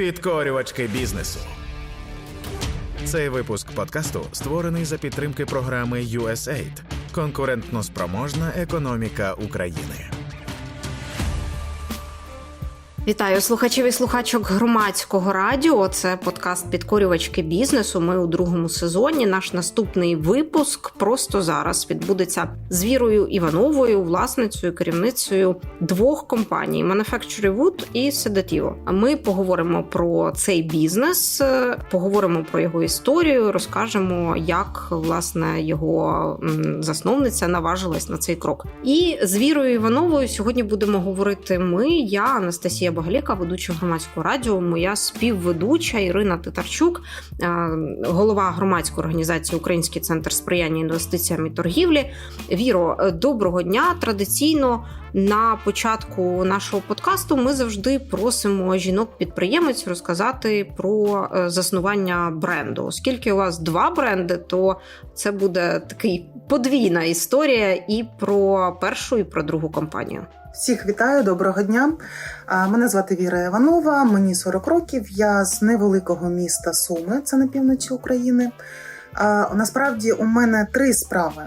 Підкорювачки бізнесу. Цей випуск подкасту створений за підтримки програми USAID Конкурентно спроможна економіка України. Вітаю слухачів і слухачок громадського радіо. Це подкаст Підкорювачки бізнесу. Ми у другому сезоні. Наш наступний випуск просто зараз відбудеться з Вірою Івановою, власницею, керівницею двох компаній Manufactory Wood і Sedativo. Ми поговоримо про цей бізнес, поговоримо про його історію, розкажемо, як власне його засновниця наважилась на цей крок. І з Вірою Івановою сьогодні будемо говорити ми, я, Анастасія Багалєка, ведуча громадського радіо, моя співведуча Ірина Титарчук, е, голова громадської організації Український центр сприяння інвестиціям і торгівлі. Віро, е, доброго дня. Традиційно на початку нашого подкасту ми завжди просимо жінок-підприємець розказати про е, заснування бренду. Оскільки у вас два бренди, то це буде такий подвійна історія і про першу, і про другу компанію. Всіх вітаю, доброго дня. Мене звати Віра Іванова, мені 40 років. Я з невеликого міста Суми, це на півночі України. Насправді у мене три справи.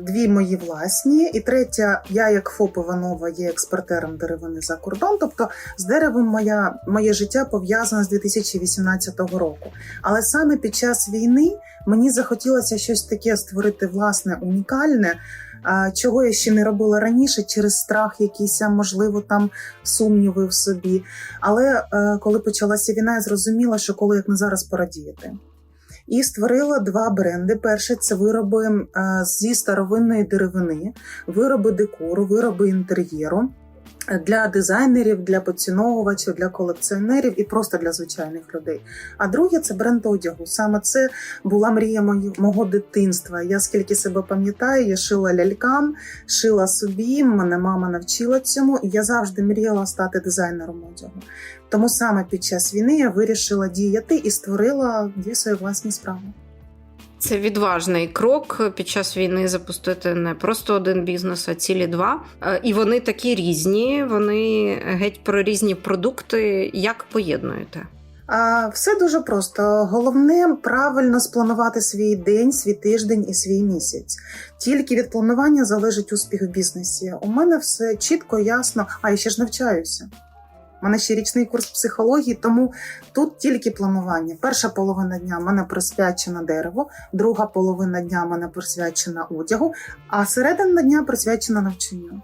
Дві мої власні, і третя, я як ФОП Іванова є експортером деревини за кордон. Тобто з деревом моя, моє життя пов'язане з 2018 року. Але саме під час війни мені захотілося щось таке створити власне унікальне, чого я ще не робила раніше через страх, якийсь, можливо, там сумніви в собі. Але е, коли почалася війна, я зрозуміла, що коли як не зараз порадіяти. І створила два бренди. Перше це вироби е, зі старовинної деревини, вироби декору, вироби інтер'єру для дизайнерів, для поціновувачів, для колекціонерів і просто для звичайних людей. А друге це бренд одягу. Саме це була мрія мого дитинства. Я скільки себе пам'ятаю, я шила лялькам, шила собі. Мене мама навчила цьому, і я завжди мріяла стати дизайнером одягу. Тому саме під час війни я вирішила діяти і створила дві свої власні справи. Це відважний крок під час війни запустити не просто один бізнес, а цілі два. Е, І вони такі різні. Вони геть про різні продукти. Як поєднуєте? Все дуже просто. Головне правильно спланувати свій день, свій тиждень і свій місяць. Тільки від планування залежить успіх в бізнесі. У мене все чітко, ясно. А я ще ж навчаюся. У мене ще річний курс психології, тому тут тільки планування. Перша половина дня в мене присвячена дереву, друга половина дня в мене присвячена одягу, а середина дня присвячена навчанню.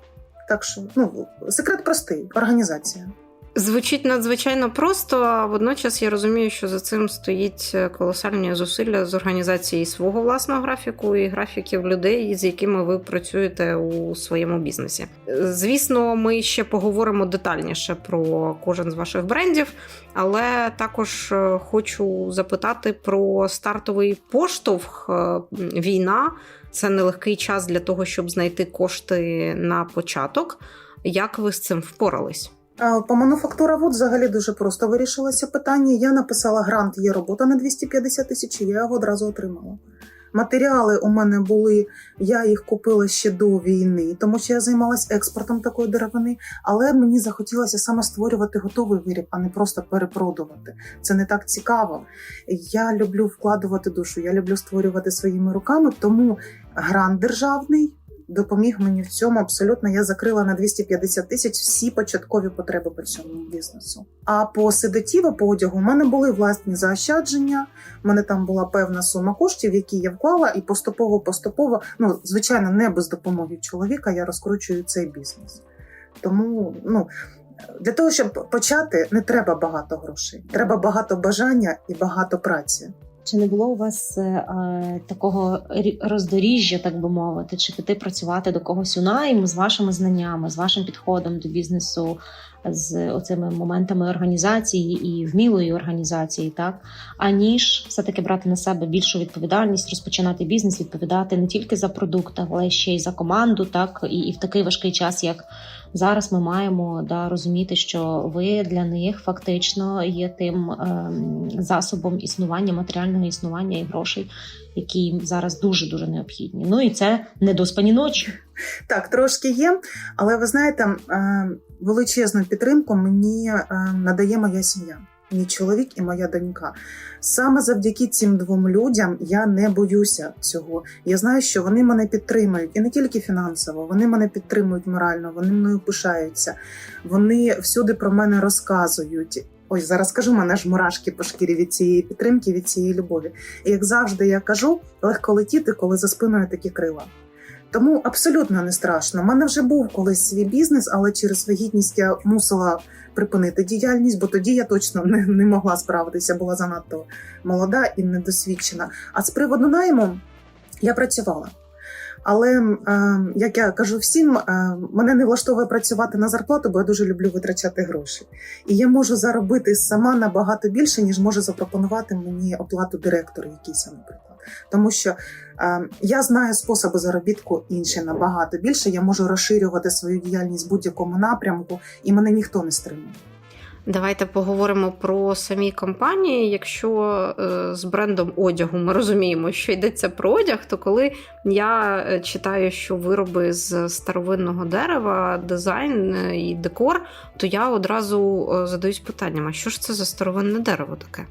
Так що, ну, секрет простий організація. Звучить надзвичайно просто, а водночас я розумію, що за цим стоїть колосальні зусилля з організації свого власного графіку і графіків людей, з якими ви працюєте у своєму бізнесі. Звісно, ми ще поговоримо детальніше про кожен з ваших брендів, але також е, хочу запитати про стартовий поштовх. Е, Війна це нелегкий час для того, щоб знайти кошти на початок. Як ви з цим впорались? По мануфактура Вуд взагалі дуже просто вирішилося питання. Я написала грант, є робота на 250 тисяч, і я його одразу отримала. Матеріали у мене були, я їх купила ще до війни, тому що я займалася експортом такої деревини, але мені захотілося саме створювати готовий виріб, а не просто перепродувати. Це не так цікаво. Я люблю вкладувати душу, я люблю створювати своїми руками, тому грант державний допоміг мені в цьому абсолютно. Я закрила на 250 тисяч всі початкові потреби по цьому бізнесу. А по седатіва, по одягу, у мене були власні заощадження. У мене там була певна сума коштів, які я вклала, і поступово, поступово, ну звичайно, не без допомоги чоловіка, я розкручую цей бізнес. Тому ну. Для того, щоб почати, не треба багато грошей. Треба багато бажання і багато праці. Чи не було у вас е, такого рі- роздоріжжя, так би мовити, чи піти працювати до когось у найм з вашими знаннями, з вашим підходом до бізнесу, з оцими моментами організації і вмілої організації, так аніж все таки брати на себе більшу відповідальність, розпочинати бізнес, відповідати не тільки за продукт, але ще й за команду, так і, і в такий важкий час, як зараз ми маємо да розуміти, що ви для них фактично є тим ем, засобом існування, матеріального існування і грошей, які їм зараз дуже дуже необхідні. Ну і це недоспані ночі. Так, трошки є, але ви знаєте, е, величезну підтримку мені е, надає моя сім'я. мій чоловік і моя донька. Саме завдяки цим двом людям я не боюся цього. Я знаю, що вони мене підтримують і не тільки фінансово, вони мене підтримують морально, вони мною пишаються, вони всюди про мене розказують. Ось зараз скажу, мене ж мурашки по шкірі від цієї підтримки, від цієї любові. І як завжди я кажу, легко летіти, коли за спиною такі крила. Тому абсолютно не страшно. У мене вже був колись свій бізнес, але через вагітність я мусила припинити діяльність, бо тоді я точно не, не могла справитися, була занадто молода і недосвідчена. А з приводу найму я працювала. Але е, як я кажу всім, е, мене не влаштовує працювати на зарплату, бо я дуже люблю витрачати гроші. І я можу заробити сама набагато більше, ніж може запропонувати мені оплату директору якийсь, наприклад. Тому що е, я знаю способи заробітку інші набагато більше. Я можу розширювати свою діяльність в будь-якому напрямку, і мене ніхто не стримує. Давайте поговоримо про самі компанії. Якщо е, з брендом одягу ми розуміємо, що йдеться про одяг, то коли я е, читаю, що вироби з старовинного дерева, дизайн е, і декор, то я одразу задаюсь питанням: а що ж це за старовинне дерево таке?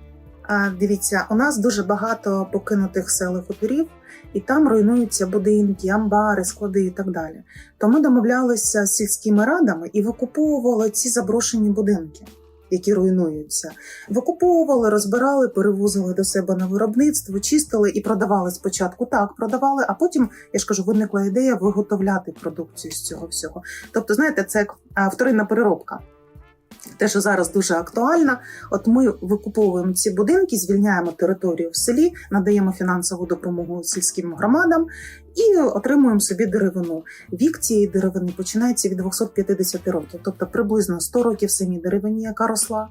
Дивіться, у нас дуже багато покинутих сел і хуторів, і там руйнуються будинки, амбари, склади і так далі. То ми домовлялися з сільськими радами і викуповували ці заброшені будинки. Які руйнуються, викуповували, розбирали, перевозили до себе на виробництво, чистили і продавали спочатку. Так, продавали, а потім я ж кажу, виникла ідея виготовляти продукцію з цього всього. Тобто, знаєте, це як вторинна переробка. Те, що зараз дуже актуально, от ми викуповуємо ці будинки, звільняємо територію в селі, надаємо фінансову допомогу сільським громадам і отримуємо собі деревину. Вік цієї деревини починається від 250 років, тобто приблизно 100 років самій деревині, яка росла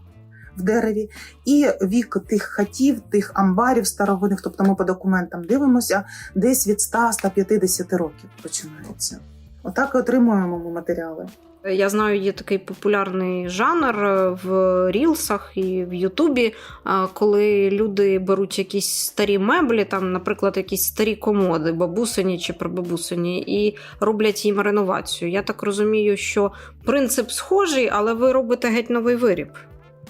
в дереві, і вік тих хатів, тих амбарів старовинних, тобто ми по документам дивимося, десь від 100-150 років починається. Отак і отримуємо ми матеріали. Я знаю, є такий популярний жанр е, в рілсах і в Ютубі, е, коли люди беруть якісь старі меблі, там, наприклад, якісь старі комоди, бабусині чи прабабусині, і роблять їм реновацію. Я так розумію, що принцип схожий, але ви робите геть новий виріб.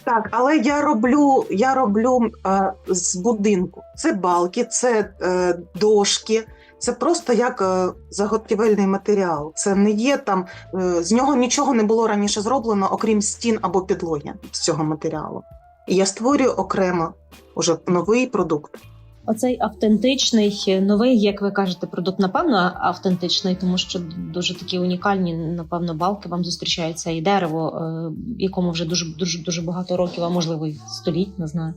Так, але я роблю, я роблю е, з будинку. Це балки, це е, дошки. Це просто як е, заготівельний матеріал. Це не є там е, з нього нічого не було раніше зроблено, окрім стін або підлоги з цього матеріалу. І я створюю окремо уже новий продукт. Оцей автентичний новий, як ви кажете, продукт, напевно, автентичний, тому що дуже такі унікальні, напевно, балки вам зустрічаються і дерево, е, якому вже дуже дуже дуже багато років, а можливо й століть, не знаю.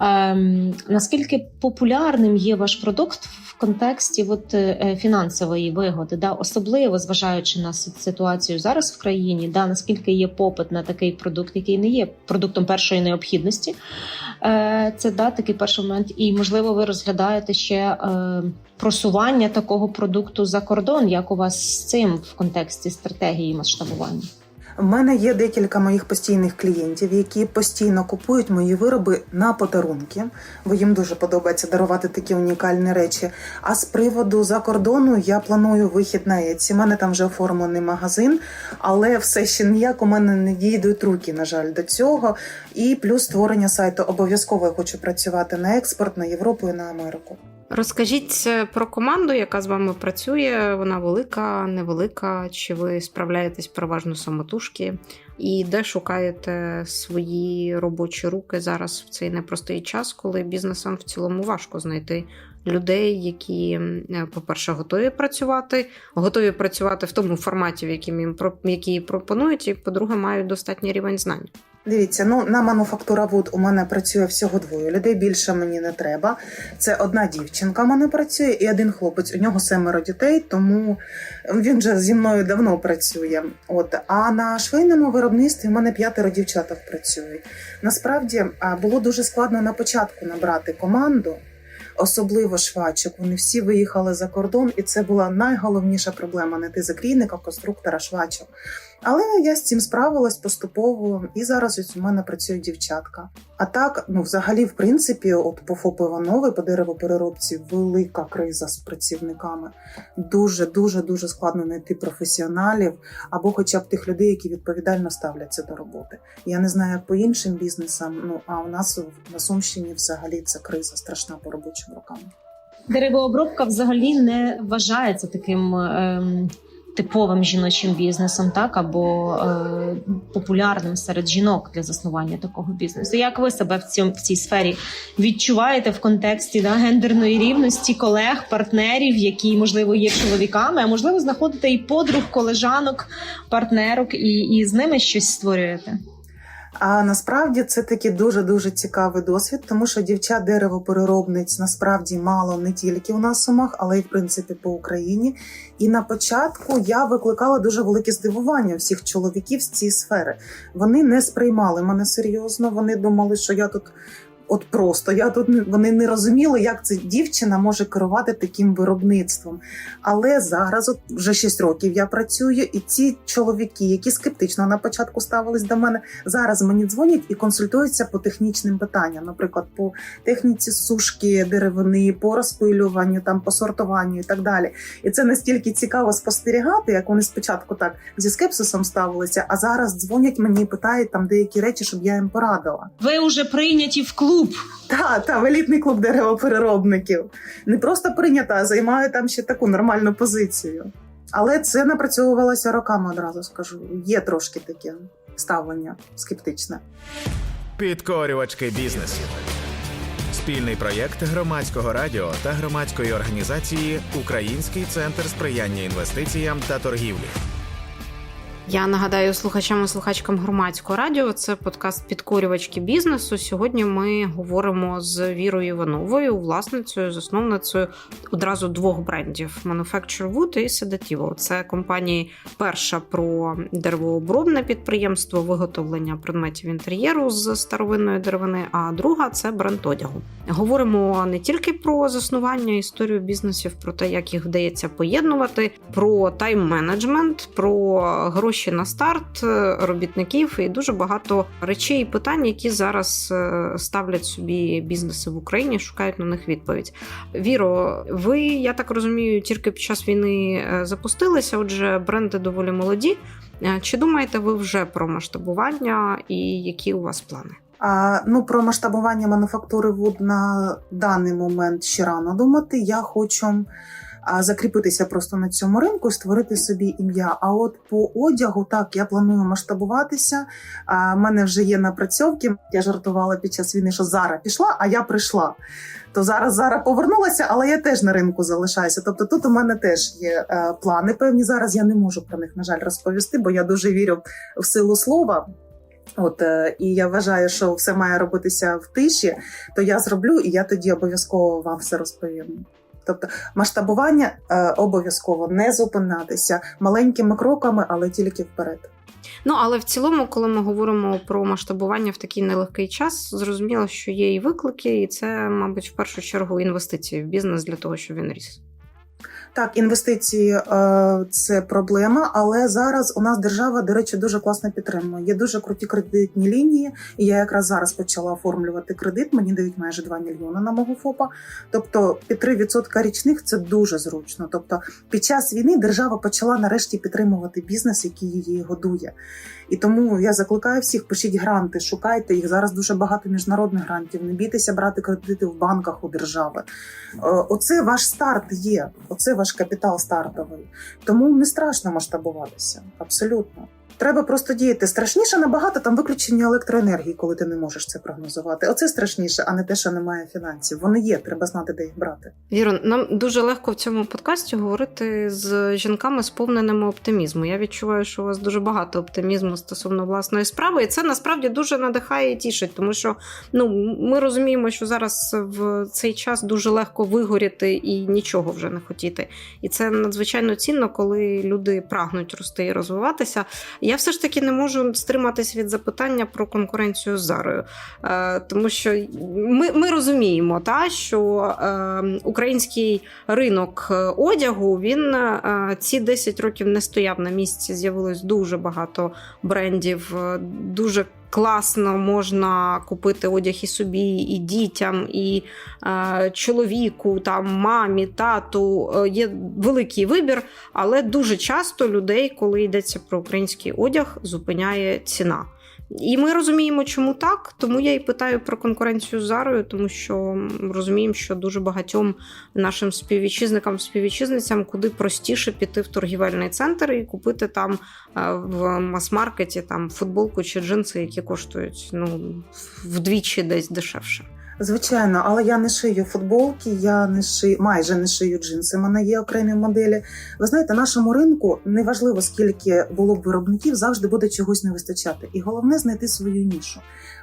Ем, наскільки популярним є ваш продукт в контексті от, е, фінансової вигоди, да, особливо зважаючи на ситуацію зараз в країні, да, наскільки є попит на такий продукт, який не є продуктом першої необхідності, Е, Це да, такий перший момент. І можливо, ви розглядаєте ще е, просування такого продукту за кордон. Як у вас з цим в контексті стратегії масштабування? У мене є декілька моїх постійних клієнтів, які постійно купують мої вироби на подарунки, бо їм дуже подобається дарувати такі унікальні речі. А з приводу за кордону я планую вихід на Еці. У мене там вже оформлений магазин, але все ще ніяк у мене не дійдуть руки, на жаль, до цього. І плюс створення сайту. Обов'язково я хочу працювати на експорт, на Європу і на Америку. Розкажіть е, про команду, яка з вами працює. Вона велика, невелика, чи ви справляєтесь переважно самотужки, і де шукаєте свої робочі руки зараз в цей непростий час, коли бізнесам в цілому важко знайти людей, які, е, по-перше, готові працювати, готові працювати в тому форматі, в яким їм про- пропонують, і по-друге, мають достатній рівень знань. Дивіться, ну на мануфактура Вуд у мене працює всього двоє людей. Більше мені не треба. Це одна дівчинка в мене працює і один хлопець. У нього семеро дітей, тому він вже зі мною давно працює. От а на швейному виробництві в мене п'ятеро дівчаток працюють. Насправді було дуже складно на початку набрати команду. Особливо швачок, вони всі виїхали за кордон, і це була найголовніша проблема знайти закрійника, конструктора, швачок. Але я з цим справилась поступово, і зараз у мене працює дівчатка. А так, ну взагалі, в принципі, от по ФОПу по деревопереробці, велика криза з працівниками. Дуже, дуже, дуже складно знайти професіоналів або хоча б тих людей, які відповідально ставляться до роботи. Я не знаю, як по іншим бізнесам. Ну а у нас на Сумщині взагалі це криза страшна по робочим рукам. Деревообробка взагалі не вважається таким ем, типовим жіночим бізнесом, так або е, популярним серед жінок для заснування такого бізнесу. Як ви себе в цьому в цій сфері відчуваєте в контексті да, гендерної рівності колег, партнерів, які можливо є чоловіками, а можливо знаходите і подруг, колежанок, партнерок, і, і з ними щось створюєте? А насправді це такий дуже дуже цікавий досвід, тому що дівчат деревопереробниць насправді мало не тільки у нас в Сумах, але й в принципі по Україні. І на початку я викликала дуже велике здивування всіх чоловіків з цієї сфери. Вони не сприймали мене серйозно. Вони думали, що я тут. От просто я тут вони не розуміли, як ця дівчина може керувати таким виробництвом. Але зараз, от вже 6 років я працюю, і ці чоловіки, які скептично на початку ставились до мене, зараз мені дзвонять і консультуються по технічним питанням, наприклад, по техніці сушки деревини, по розпилюванню, там по сортуванню і так далі. І це настільки цікаво спостерігати, як вони спочатку так зі скепсисом ставилися, а зараз дзвонять мені і питають там деякі речі, щоб я їм порадила. Ви вже прийняті в клуб. Та, та, в елітний клуб деревопереробників. Не просто прийнята, а займаю там ще таку нормальну позицію. Але це напрацьовувалося роками, одразу скажу. Є трошки таке ставлення скептичне. Підкорювачки бізнесу. Спільний проєкт громадського радіо та громадської організації Український центр сприяння інвестиціям та торгівлі. Я нагадаю слухачам і слухачкам громадського радіо. Це подкаст Підкорювачки бізнесу. Сьогодні ми говоримо з Вірою Івановою, власницею, засновницею одразу двох брендів: Manufacture Wood і Sedativo. Це компанії перша про деревообробне підприємство, виготовлення предметів інтер'єру з старовинної деревини. А друга це бренд одягу. Говоримо не тільки про заснування історію бізнесів, про те, як їх вдається поєднувати, про тайм-менеджмент, про гроші на старт е, робітників і дуже багато речей і питань, які зараз е, ставлять собі бізнеси в Україні, шукають на них відповідь. Віро, ви, я так розумію, тільки під час війни е, запустилися, отже, бренди доволі молоді. Чи думаєте ви вже про масштабування і які у вас плани? А, ну, про масштабування мануфактури вуд на даний момент ще рано думати. Я хочу закріпитися просто на цьому ринку створити собі ім'я. А от по одягу, так, я планую масштабуватися. А, в мене вже є напрацьовки. Я жартувала під час війни, що Зара пішла, а я прийшла. То зараз Зара повернулася, але я теж на ринку залишаюся. Тобто тут у мене теж є е, плани певні. Зараз я не можу про них, на жаль, розповісти, бо я дуже вірю в силу слова. От е, і я вважаю, що все має робитися в тиші, то я зроблю, і я тоді обов'язково вам все розповім. Тобто масштабування е, обов'язково не зупинатися маленькими кроками, але тільки вперед. Ну але в цілому, коли ми говоримо про масштабування в такий нелегкий час, зрозуміло, що є і виклики, і це, мабуть, в першу чергу інвестиції в бізнес для того, щоб він ріс. Так, інвестиції е, це проблема, але зараз у нас держава, до речі, дуже класно підтримує. Є дуже круті кредитні лінії, і я якраз зараз почала оформлювати кредит. Мені дають майже 2 мільйони на мого ФОПа. Тобто під 3% річних це дуже зручно. Тобто, під час війни держава почала нарешті підтримувати бізнес, який її годує. І тому я закликаю всіх, пишіть гранти, шукайте їх. Зараз дуже багато міжнародних грантів. Не бійтеся брати кредити в банках у держави. Е, Оце ваш старт є. Оце ваш капітал стартовий. Тому не страшно масштабуватися. Абсолютно. Треба просто діяти. Страшніше набагато там виключення електроенергії, коли ти не можеш це прогнозувати. Оце страшніше, а не те, що немає фінансів. Вони є, треба знати, де їх брати. Віро, нам дуже легко в цьому подкасті говорити з жінками, сповненими оптимізму. Я відчуваю, що у вас дуже багато оптимізму стосовно власної справи, і це насправді дуже надихає і тішить, тому що ну ми розуміємо, що зараз в цей час дуже легко вигоріти і нічого вже не хотіти. І це надзвичайно цінно, коли люди прагнуть рости і розвиватися. Я все ж таки не можу стриматись від запитання про конкуренцію з Зарою, Е, тому що ми, ми розуміємо, та, що е, український ринок е, одягу він ці 10 років не стояв на місці. З'явилось дуже багато брендів, дуже класно можна купити одяг і собі, і дітям, і е, чоловіку, там, мамі, тату. Е, Є великий вибір, але дуже часто людей, коли йдеться про український одяг, зупиняє ціна. І ми розуміємо, чому так. Тому я і питаю про конкуренцію з Зарою, тому що розуміємо, що дуже багатьом нашим співвітчизникам, співвітчизницям куди простіше піти в торгівельний центр і купити там е, в мас-маркеті там футболку чи джинси, які коштують ну вдвічі десь дешевше. Звичайно, але я не шию футболки, я не шию, майже не шию джинси. У мене є окремі моделі. Ви знаєте, нашому ринку неважливо скільки було б виробників, завжди буде чогось не вистачати. І головне знайти свою нішу.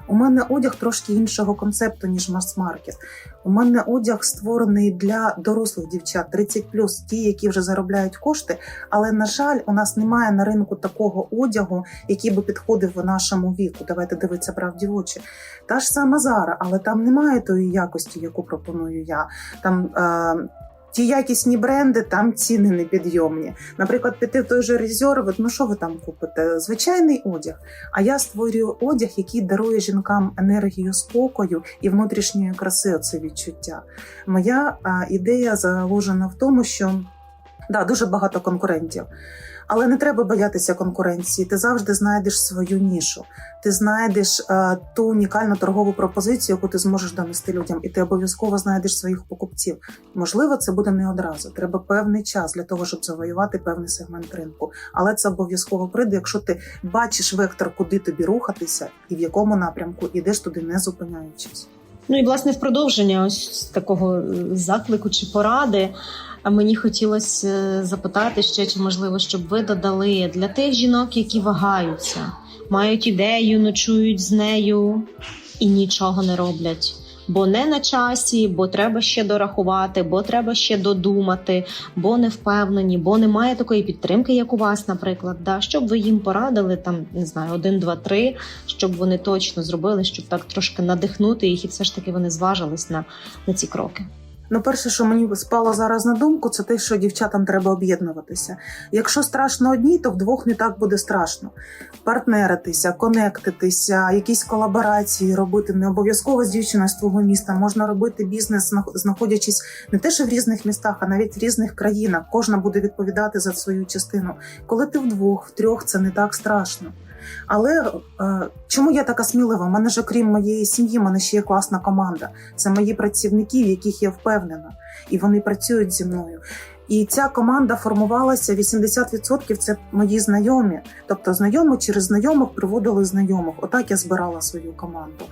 У мене одяг трошки іншого концепту, ніж мас-маркет. У мене одяг створений для дорослих дівчат 30+, ті, які вже заробляють кошти. Але на жаль, у нас немає на ринку такого одягу, який би підходив в нашому віку. Давайте дивитися правді в очі. Та ж сама Зара, але там немає тої якості, яку пропоную я. Там е, ті якісні бренди, там ціни непідйомні. Наприклад, піти в той же резерв, ну що ви там купите? Звичайний одяг. А я створюю одяг, який дарує жінкам енергію спокою і внутрішньої краси. Це відчуття. Моя а, ідея заложена в тому, що да, дуже багато конкурентів. Але не треба боятися конкуренції. Ти завжди знайдеш свою нішу. Ти знайдеш е, ту унікальну торгову пропозицію, яку ти зможеш донести людям, і ти обов'язково знайдеш своїх покупців. Можливо, це буде не одразу. Треба певний час для того, щоб завоювати певний сегмент ринку. Але це обов'язково прийде, якщо ти бачиш вектор, куди тобі рухатися, і в якому напрямку ідеш туди, не зупиняючись. Ну і власне в продовження ось такого е, заклику чи поради. А мені хотілося е, запитати ще, чи можливо, щоб ви додали для тих жінок, які вагаються, мають ідею, ночують з нею і нічого не роблять. Бо не на часі, бо треба ще дорахувати, бо треба ще додумати, бо не впевнені, бо немає такої підтримки, як у вас, наприклад. Да? Щоб ви їм порадили там, не знаю, один, два, три, щоб вони точно зробили, щоб так трошки надихнути їх, і все ж таки вони зважились на, на ці кроки. Ну, перше, що мені спало зараз на думку, це те, що дівчатам треба об'єднуватися. Якщо страшно одній, то вдвох не так буде страшно. Партнеритися, конектитися, якісь колаборації робити. Не обов'язково з дівчиною з твого міста. Можна робити бізнес, знах- знаходячись не те, що в різних містах, а навіть в різних країнах. Кожна буде відповідати за свою частину. Коли ти вдвох, втрьох, це не так страшно. Але е, чому я така смілива? У мене ж окрім моєї сім'ї, мене ще є класна команда. Це мої працівники, в яких я впевнена, і вони працюють зі мною. І ця команда формувалася 80% це мої знайомі. Тобто знайомі через знайомих приводили знайомих. Отак я збирала свою команду.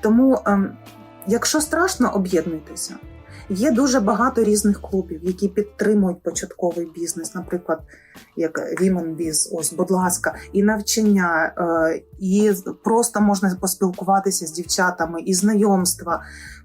Тому, ем, якщо страшно, об'єднуйтеся. Є дуже багато різних клубів, які підтримують початковий бізнес, наприклад, як Women Biz, ось, будь ласка, і навчання, е, і просто можна поспілкуватися з дівчатами, і знайомства.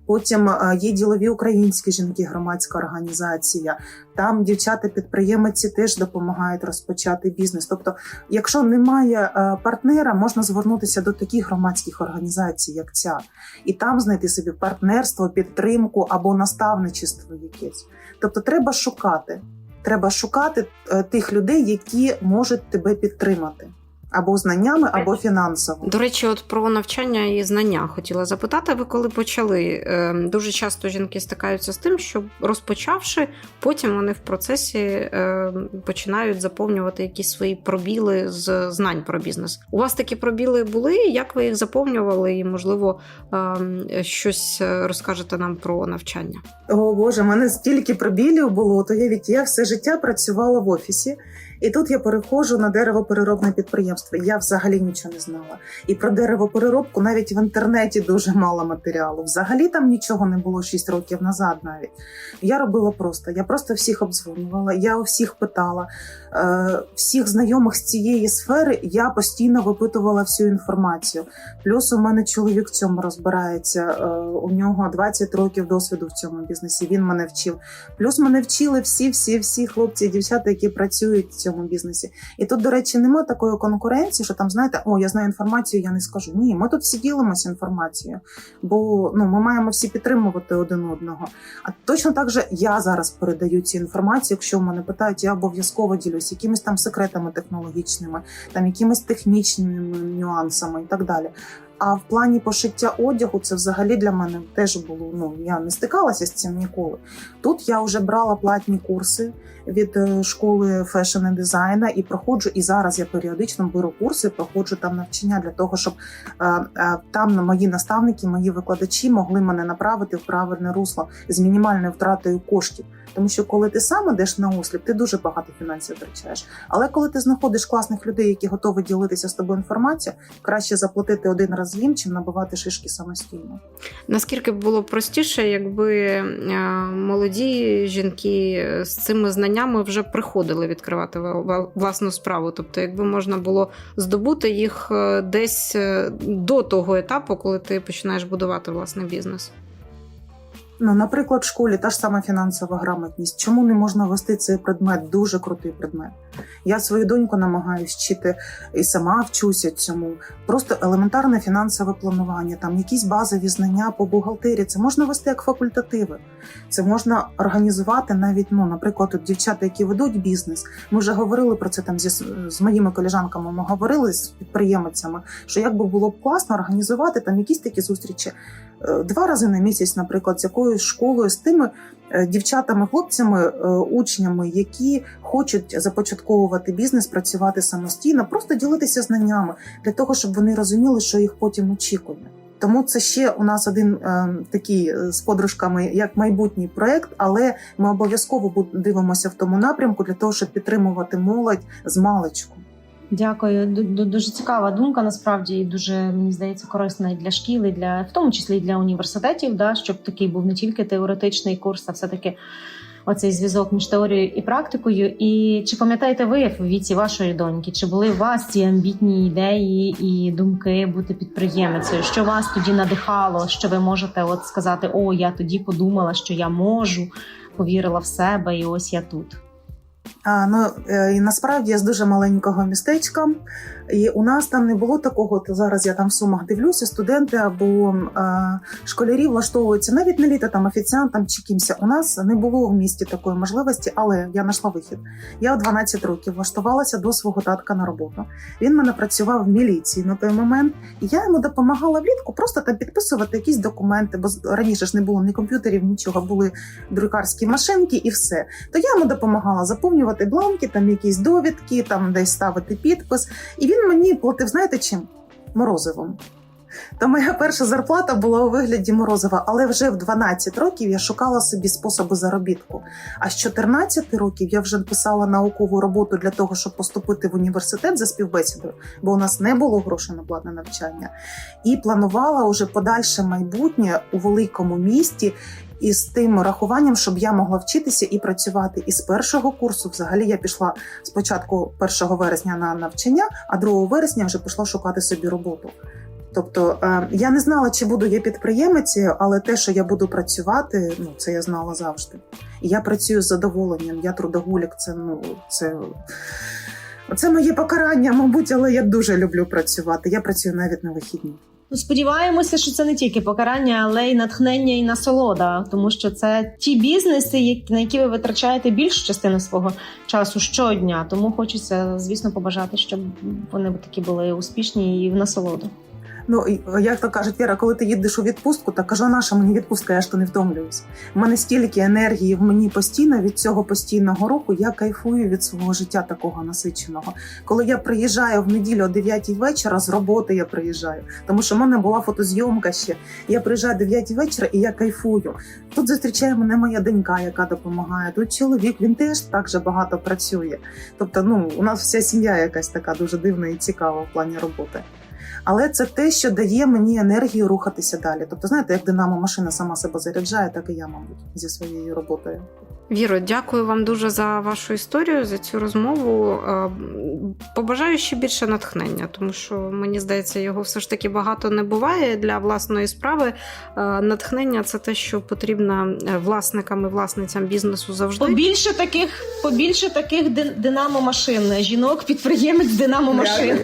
Потім е, є ділові українські жінки, громадська організація. Там дівчата-підприємиці теж допомагають розпочати бізнес. Тобто, якщо немає е, партнера, можна звернутися до таких громадських організацій, як ця, і там знайти собі партнерство, підтримку або наставничество якесь. Тобто, треба шукати. Треба шукати е, тих людей, які можуть тебе підтримати або знаннями, або фінансово. До речі, от про навчання і знання хотіла запитати. Ви коли почали? Е, Дуже часто жінки стикаються з тим, що розпочавши, потім вони в процесі е, починають заповнювати якісь свої пробіли з знань про бізнес. У вас такі пробіли були? Як ви їх заповнювали? І можливо е, щось розкажете нам про навчання? О Боже, мене стільки пробілів було. То я від я все життя працювала в офісі, і тут я переходжу на деревопереробне підприємство. Я взагалі нічого не знала. І про деревопереробку навіть в інтернеті дуже мало матеріалу. Взагалі там нічого не було 6 років назад. Навіть я робила просто. Я просто всіх обдзвонювала, я у всіх питала. Е, всіх знайомих з цієї сфери я постійно випитувала всю інформацію. Плюс у мене чоловік в цьому розбирається. Е, у нього 20 років досвіду в цьому бізнесі. Він мене вчив. Плюс мене вчили всі, всі, всі хлопці дівчата, які працюють цьому бізнесі. І тут, до речі, нема такої конкуренції, що там знаєте, о, я знаю інформацію, я не скажу. Ні, ми тут всі ділимося інформацією, бо ну ми маємо всі підтримувати один одного. А точно так же я зараз передаю цю інформацію. Якщо мене питають, я обов'язково ділюсь якимись там секретами технологічними, там якимись технічними нюансами і так далі. А в плані пошиття одягу це взагалі для мене теж було. Ну я не стикалася з цим ніколи. Тут я вже брала платні курси від е, школи фешн і дизайна і проходжу. І зараз я періодично беру курси, проходжу там навчання для того, щоб е, е, там мої наставники, мої викладачі могли мене направити в правильне русло з мінімальною втратою коштів. Тому що коли ти сам ідеш на осліп, ти дуже багато фінансів втрачаєш. Але коли ти знаходиш класних людей, які готові ділитися з тобою інформацією, краще заплатити один раз їм, чим набивати шишки самостійно. Наскільки було простіше, якби молоді жінки з цими знаннями вже приходили відкривати ва- ва- власну справу? Тобто, якби можна було здобути їх е, десь е, до того етапу, коли ти починаєш будувати власний бізнес? Ну, наприклад, в школі та ж сама фінансова грамотність. Чому не можна вести цей предмет? Дуже крутий предмет. Я свою доньку намагаюся вчити і сама вчуся цьому. Просто елементарне фінансове планування, там якісь базові знання по бухгалтерії. Це можна вести як факультативи. Це можна організувати навіть, ну, наприклад, от дівчата, які ведуть бізнес. Ми вже говорили про це там зі з моїми колежанками. Ми говорили з підприємцями, що як би було б класно організувати там якісь такі зустрічі е, два рази на місяць, наприклад, з якоюсь школою, з тими е, дівчатами, хлопцями, е, учнями, які хочуть започатковувати бізнес, працювати самостійно, просто ділитися знаннями для того, щоб вони розуміли, що їх потім очікує. Тому це ще у нас один е, такий е, з подружками як майбутній проект, але ми обов'язково дивимося в тому напрямку для того, щоб підтримувати молодь з маличку. Дякую. Ду- ду- Дуже цікава думка, насправді, і дуже мені здається корисна і для шкіл, і для в тому числі і для університетів, да, щоб такий був не тільки теоретичний курс, а все-таки оцей зв'язок між теорією і практикою. І чи пам'ятаєте ви в віці вашої доньки? Чи були у вас ці амбітні ідеї і думки бути підприємицею? Що вас тоді надихало? Що ви можете от сказати: О, я тоді подумала, що я можу, повірила в себе, і ось я тут. А, ну, е, і насправді я з дуже маленького містечка, і у нас там не було такого. То зараз я там в сумах дивлюся, студенти або е, школярі влаштовуються навіть не літо там офіціантам чи кимось. У нас не було в місті такої можливості, але я знайшла вихід. Я в 12 років влаштувалася до свого татка на роботу. Він мене працював в міліції на той момент, і я йому допомагала влітку просто там підписувати якісь документи, бо раніше ж не було ні комп'ютерів, нічого, були друкарські машинки і все то я йому допомагала заповнювати бланки, там якісь довідки, там десь ставити підпис. І він мені платив, знаєте чим? Морозивом. То моя перша зарплата була у вигляді морозива, але вже в 12 років я шукала собі способи заробітку. А з 14 років я вже писала наукову роботу для того, щоб поступити в університет за співбесідою, бо у нас не було грошей на платне навчання. І планувала уже подальше майбутнє у великому місті і з тим рахуванням, щоб я могла вчитися і працювати. І з першого курсу, взагалі, я пішла спочатку 1 вересня на навчання, а 2 вересня вже пішла шукати собі роботу. Тобто е, я не знала, чи буду я підприємицею, але те, що я буду працювати, ну це я знала завжди. І я працюю з задоволенням. Я трудоголік, це ну це. Це моє покарання, мабуть, але я дуже люблю працювати. Я працюю навіть на вихідні. Ну, сподіваємося, що це не тільки покарання, але й натхнення і насолода, тому що це ті бізнеси, на які ви витрачаєте більшу частину свого часу щодня. Тому хочеться, звісно, побажати, щоб вони такі були успішні і в насолоду. Ну як то кажуть, Віра, коли ти їдеш у відпустку, так кажу, наша мені відпустка, я ж то не втомлююсь. У мене стільки енергії в мені постійно від цього постійного руху. Я кайфую від свого життя такого насиченого. Коли я приїжджаю в неділю о 9 вечора, з роботи я приїжджаю, тому що в мене була фотозйомка ще. Я приїжджаю о 9 вечора і я кайфую. Тут зустрічає мене моя донька, яка допомагає. Тут чоловік, він теж так же багато працює. Тобто, ну у нас вся сім'я якась така дуже дивна і цікава в плані роботи. Але це те, що дає мені енергію рухатися далі. Тобто, знаєте, як динамо машина сама себе заряджає, так і я, мабуть, зі своєю роботою. Віро, дякую вам дуже за вашу історію, за цю розмову. Е, Побажаю ще більше натхнення, тому що мені здається, його все ж таки багато не буває для власної справи. Е, Натхнення це те, що потрібно е, власникам і власницям бізнесу завжди. Побільше таких, побільше таких дин- динамо машин, жінок, підприємець динамо машин.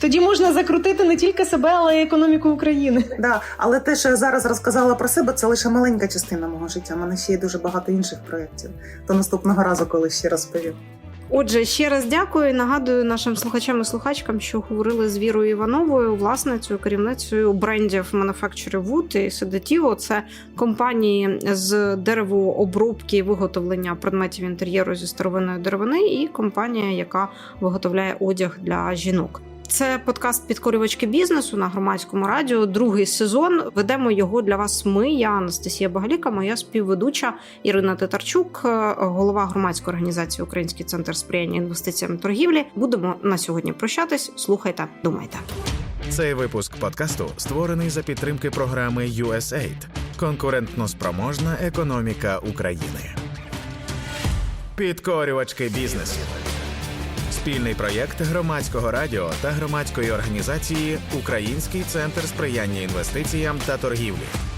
Тоді можна закрутити не тільки себе, але й економіку України. Да, але те, що я зараз розказала про себе, це лише маленька частина мого життя. У мене ще є дуже багато інших проєктів. То наступного разу, коли ще розповім. Отже, ще раз дякую. Нагадую нашим слухачам і слухачкам, що говорили з Вірою Івановою, власницею, керівницею брендів Manufacture Wood і Sedativo. Це компанії з деревообробки і виготовлення предметів інтер'єру зі старовинної деревини, і компанія, яка виготовляє одяг для жінок. Це подкаст підкорювачки бізнесу на громадському радіо. Другий сезон. Ведемо його для вас. Ми, я Анастасія Багаліка, моя співведуча Ірина Титарчук, е, голова громадської організації Український центр сприяння інвестиціям торгівлі. Будемо на сьогодні прощатись. Слухайте, думайте. Цей випуск подкасту створений за підтримки програми USAID Конкурентно спроможна економіка України. Підкорювачки бізнесу. Спільний проєкт громадського радіо та громадської організації Український центр сприяння інвестиціям та торгівлі.